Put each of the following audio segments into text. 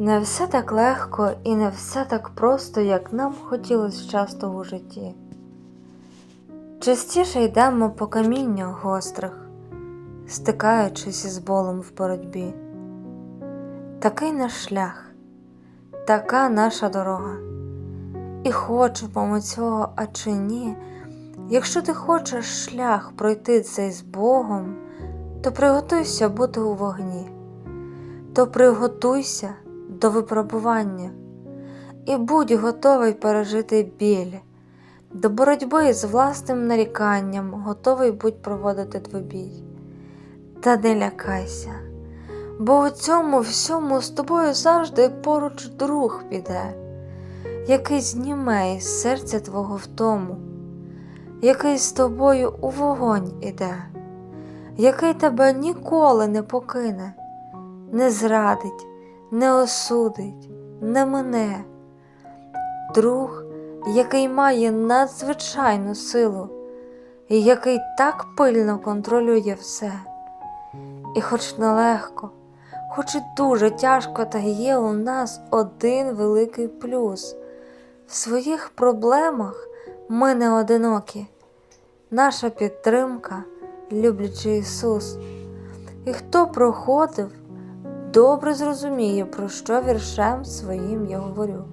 Не все так легко і не все так просто, як нам хотілося часто у житті. Частіше йдемо по каміннях гострих, стикаючись із болем в боротьбі. Такий наш шлях, така наша дорога. І хочемо ми цього, а чи ні, якщо ти хочеш шлях пройти цей з Богом, то приготуйся бути у вогні, то приготуйся до випробування і будь готовий пережити біль, до боротьби з власним наріканням, готовий будь проводити двобій. Та не лякайся, бо у цьому всьому з тобою завжди поруч друг піде, який зніме із серця твого втому, який з тобою у вогонь іде, який тебе ніколи не покине, не зрадить, не осудить, не мине. Друг, який має надзвичайну силу, і який так пильно контролює все. І хоч нелегко, хоч і дуже тяжко, та є у нас один великий плюс. В своїх проблемах ми не одинокі. Наша підтримка, люблячий Ісус. І хто проходив, добре зрозуміє, про що віршем своїм я говорю.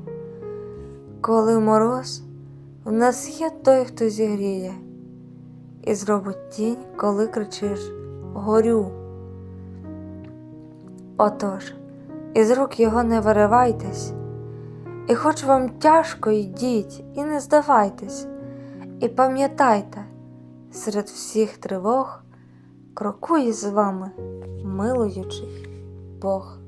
Коли мороз, в нас є той, хто зігріє, і зробить тінь, коли кричиш Горю. Отож, із рук його не виривайтесь, і хоч вам тяжко йдіть, і не здавайтесь, і пам'ятайте, серед всіх тривог крокує з вами милуючий pour